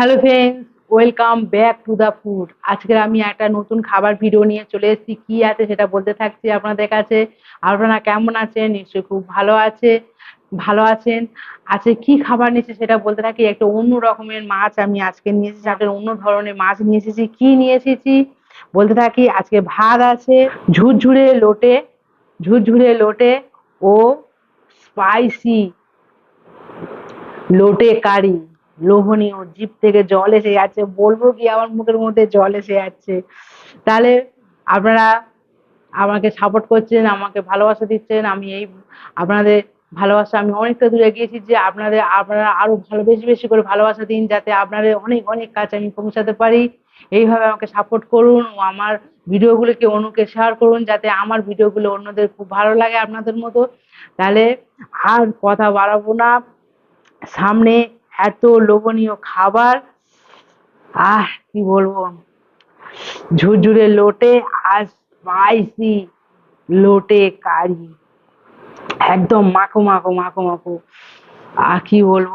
Hello friends welcome back to the food আজকে আমি একটা নতুন খাবার ভিডিও নিয়ে চলে এসেছি। কি আছে সেটা বলতে থাকছি আপনাদের কাছে। আপনারা কেমন আছেন? নিশ্চয়ই খুব ভালো আছে, ভালো আছেন। আজকে কি খাবার নিয়েছি সেটা বলতে থাকি? একটা অন্য রকমের মাছ আমি আজকে নিয়ে এসেছি। একটা অন্য ধরনের মাছ নিয়ে এসেছি। কি নিয়ে এসেছি? বলতে থাকি, আজকে ভাত আছে, ঝুরঝুরে লোটে ঝুরঝুরে লোটে ও স্পাইসি লোটে কারি। লোভনীয়, জিভ থেকে জল এসে যাচ্ছে। বলব কি, আমার মুখের মধ্যে জল এসে যাচ্ছে। তাহলে আপনারা আমাকে সাপোর্ট করছেন, আমাকে ভালোবাসা দিচ্ছেন। আমি এই আপনাদের ভালোবাসা, আমি অনেকটা দূরে গিয়েছি যে আপনাদের, আপনারা আরও ভালো, বেশি বেশি করে ভালোবাসা দিন যাতে আপনাদের অনেক অনেক কাছে আমি পৌঁছাতে পারি। এইভাবে আমাকে সাপোর্ট করুন ও আমার ভিডিওগুলোকে অন্যকে শেয়ার করুন যাতে আমার ভিডিওগুলো অন্যদের খুব ভালো লাগে আপনাদের মতো। তাহলে আর কথা বাড়াবো না। সামনে এত লোভনীয় খাবার। আহ, কি বলব? ঝুরঝুরে লোটে আর স্পাইসি লোটে কারি। একদম মাখো মাখো মাখো মাখো। আর কি বলব?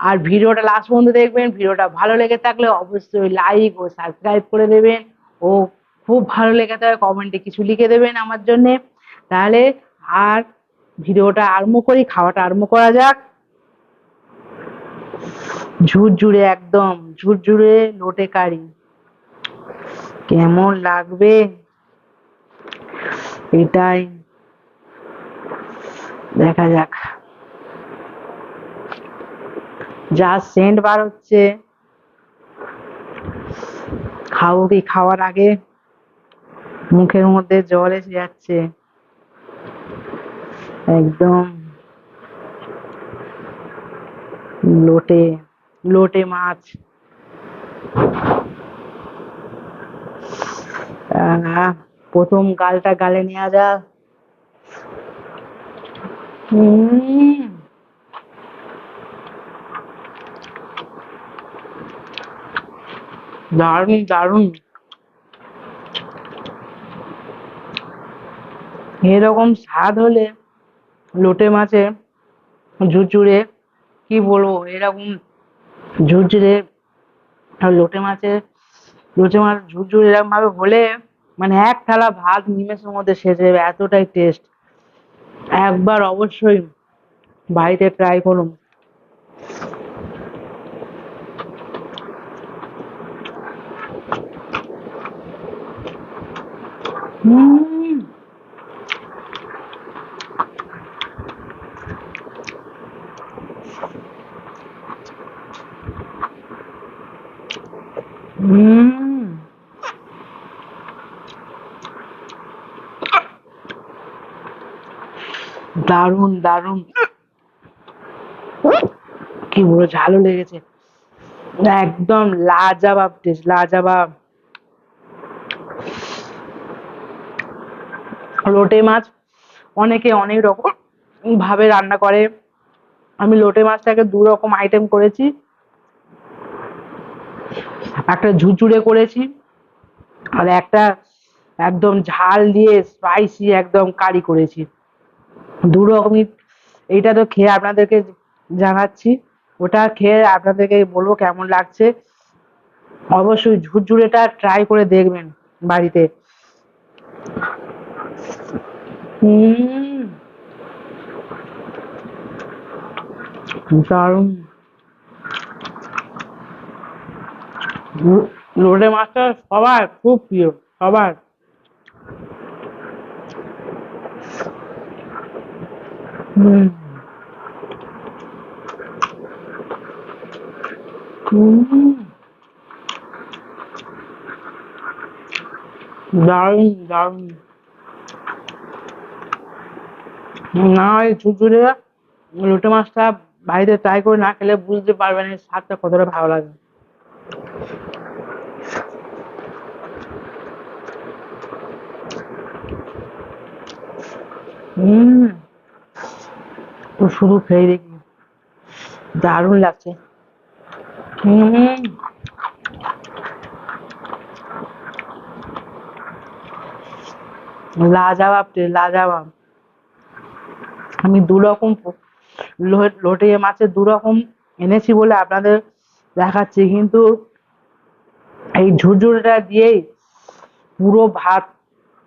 আর ভিডিওটা লাস্ট পর্যন্ত দেখবেন। ভিডিওটা ভালো লেগে থাকলে অবশ্যই লাইক ও সাবস্ক্রাইব করে দেবেন। ও খুব ভালো লেগে থাকে কমেন্টে কিছু লিখে দেবেন আমার জন্যে। তাহলে আর ভিডিওটা আরম্ভ করি, খাওয়াটা আরম্ভ করা যাক। ঝুরঝুরে, একদম ঝুরঝুরে লোটে কারি। কেমন লাগবে? এটাই। দেখা যাক। যা সেন্ট বার হচ্ছে। খাব কি খাওয়ার আগে? মুখের মধ্যে জল এসে যাচ্ছে। একদম। লোটে। লোটে মাছ। প্রথম গালটা গালে নেওয়া উম, দারুণ দারুণ। এরকম স্বাদ হলে লোটে মাছের ঝুরঝুরে কি বলব এরকম ঝুরঝুরে আর লোটে মাছের লোটে মাছ ঝুরঝুরে এরকম ভাবে হলে মানে এক থালা ভাত নিমেষের মধ্যে শেষ হয়ে যাবে, এতটাই টেস্ট একবার অবশ্যই বাড়িতে ট্রাই করুন। হুম দারুণ দারুণ। কি বড় ঝালও লেগেছে। একদম লাজবাব টেস্ট লাজবাব। লোটে মাছ অনেকে অনেক রকম ভাবে রান্না করে। আমি লোটে মাছটাকে দু রকম আইটেম করেছি। একটা ঝুরঝুরে করেছি আর একটা একদম ঝাল দিয়ে স্পাইসি একদম কারি করেছি। দু রকমই এইটা তো খেয়ে আপনাদেরকে জানাচ্ছি। ওটা খেয়ে আপনাদেরকে বলব কেমন লাগছে। অবশ্যই ঝুরঝুরেটা ট্রাই করে দেখবেন বাড়িতে। লো- লোটে মাছটা সবার, খুব প্রিয়, সবার হুম হুম দারুণ না এই মাছটা বাড়িতে ট্রাই করে না খেলে বুঝতে পারবেন এর স্বাদটা কতটা ভালো লাগে হুম। তো শুধু খেয়ে দেখি। দারুণ লাগছে। হুম লাজবাব টেস্ট লাজবাব। আমি দু রকম লোটে মাছের দু রকম এনেছি বলে আপনাদের দেখাচ্ছি, কিন্তু এই ঝুরঝুরিটা দিয়েই পুরো ভাত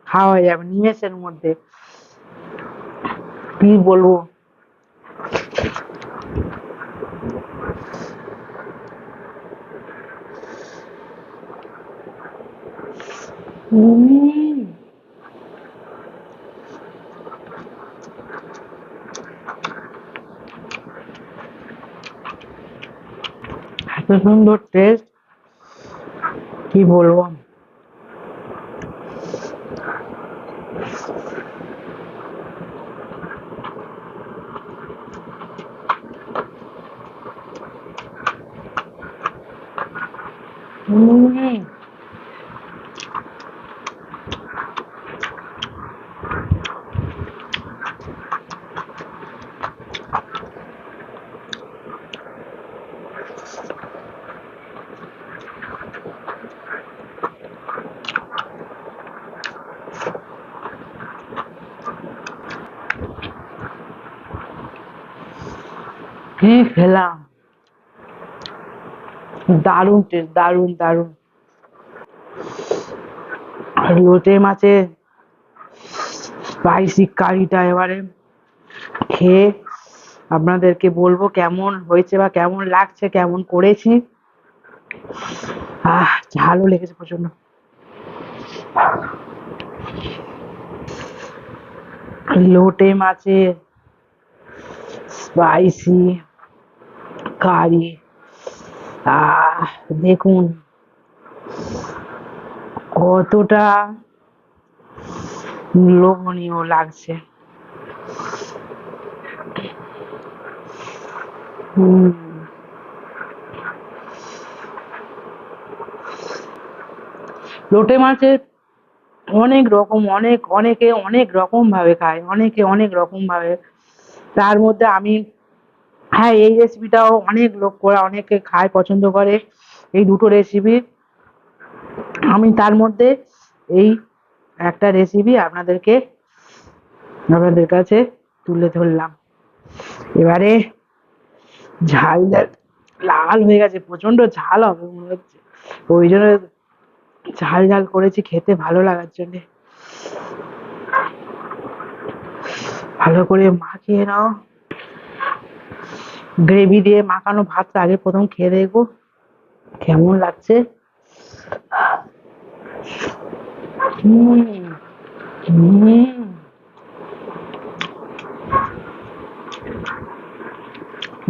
খাওয়া হয়ে যাবে নিমেষের মধ্যে। কি বলব? উম এত সুন্দর টেস্ট কি বলব উম কি খেলাম দারুণ টেস্ট, দারুণ দারুণ। লোটে মাছের স্পাইসি কারিটা এবারে। খেয়ে আপনাদেরকে বলব কেমন হয়েছে বা কেমন লাগছে, কেমন করেছি। আহ ঝালও লেগেছে প্রচণ্ড। লোটে মাছের স্পাইসি, কারি। আহ, দেখুন, কতটা লোভনীয় লাগছে। লোটে মাছের অনেক রকম, অনেক, অনেকে অনেক রকম ভাবে খায়, অনেকে অনেক রকম ভাবে তার মধ্যে আমি হ্যাঁ এই রেসিপিটাও অনেক লোক করে, অনেকে খায়, পছন্দ করে, এই দুটো রেসিপি আমি তার মধ্যে এই একটা রেসিপি আপনাদেরকে, আপনাদের কাছে তুলে ধরলাম। এবারে ঝাল লাল হয়ে গেছে প্রচণ্ড ঝাল হবে মনে হচ্ছে। ওই জন্য ঝাল ঝাল করেছি, খেতে ভালো লাগার জন্য। ভালো করে মাখিয়ে নাও। গ্রেভি দিয়ে মাখানো ভাতটা আগে প্রথম খেয়ে দেখব। কেমন লাগছে?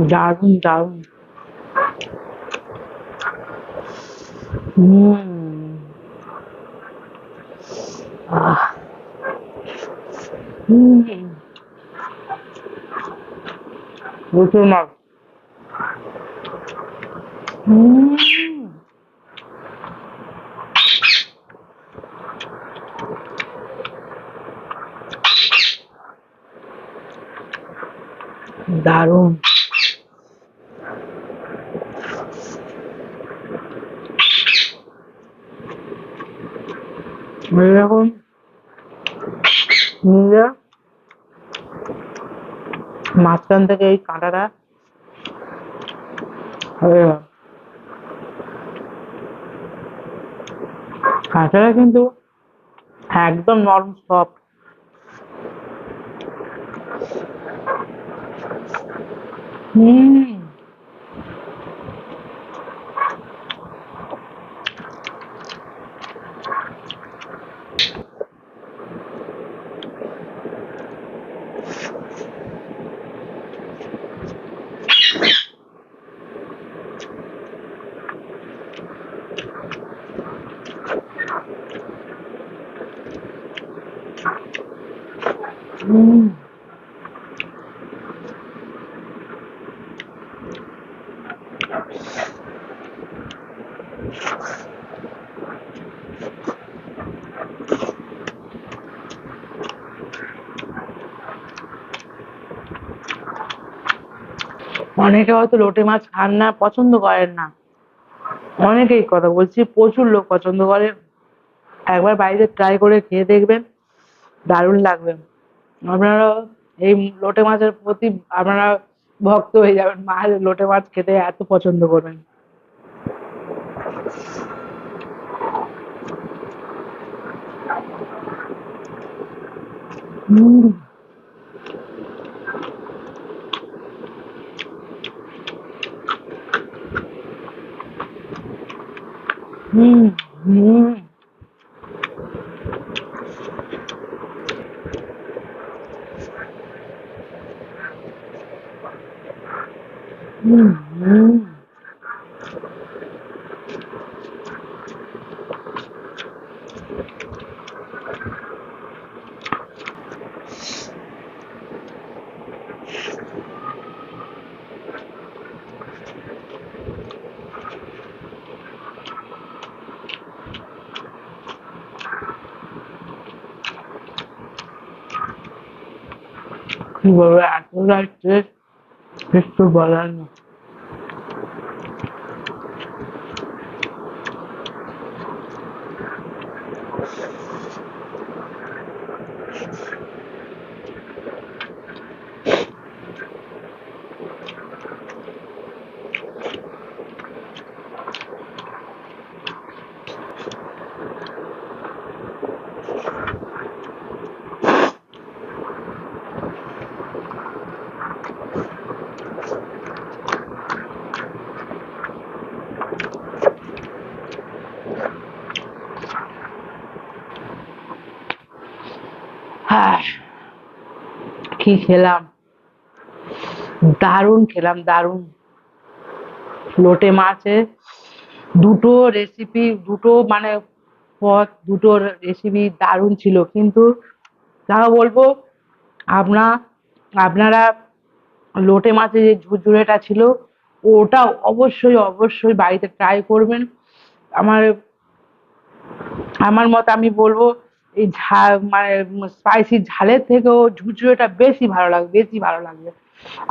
দারুণ দারুণ। হুম। আহ। হুম। হুম দারুণ। এরকম নিয়ে মাঝখান থেকে এই কাঁটাটা। হয়ে গেল। কিন্তু একদম নরম সফট হুম অনেকে হয়তো লোটে মাছ খান না, পছন্দ করেন না। অনেকেই কথা বলছি, প্রচুর লোক পছন্দ করে। একবার বাড়িতে ট্রাই করে খেয়ে দেখবেন, দারুণ লাগবে। আপনারা এই লোটে মাছের প্রতি আপনারা ভক্ত হয়ে যাবেন, মা লোটে মাছ খেতে এত পছন্দ করবেন। হুম। Mm. Mm. Mm. হুম কি বলব একটু বলার না হ্যাঁ কি খেলাম। দারুণ খেলাম, দারুণ। লোটে মাছের দুটো রেসিপি দুটো মানে পথ দুটো রেসিপি দারুণ ছিল। কিন্তু তাও বলব, আপনা, আপনারা লোটে মাছের যে ঝুরঝুরেটা ছিল, ওটা অবশ্যই অবশ্যই বাড়িতে ট্রাই করবেন। আমার আমার মত আমি বলব এই ঝাল মানে স্পাইসি ঝালের থেকেও ঝুরঝুরেটা বেশি ভালো লাগবে বেশি ভালো লাগবে।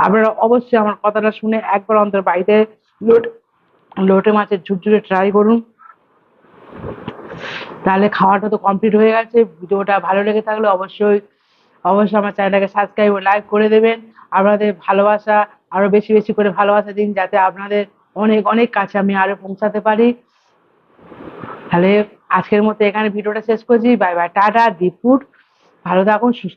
আপনারা অবশ্যই আমার কথাটা শুনে একবার অন্তর বাড়িতে লোট, লোটে মাছের ঝুরঝুরে ট্রাই করুন। তাহলে খাওয়াটা তো কমপ্লিট হয়ে গেছে। ভিডিওটা ভালো লেগে থাকলে অবশ্যই অবশ্যই আমার চ্যানেলটাকে সাবস্ক্রাইব ও লাইক করে দেবেন। আপনাদের ভালোবাসা, আরও বেশি বেশি করে ভালোবাসা দিন, যাতে আপনাদের অনেক অনেক কাছে আমি আরও পৌঁছাতে পারি। তাহলে আজকের মতো এখানে ভিডিওটা শেষ করছি। বাই বাই টাটা দীপুর ভালো থাকুন সুস্থ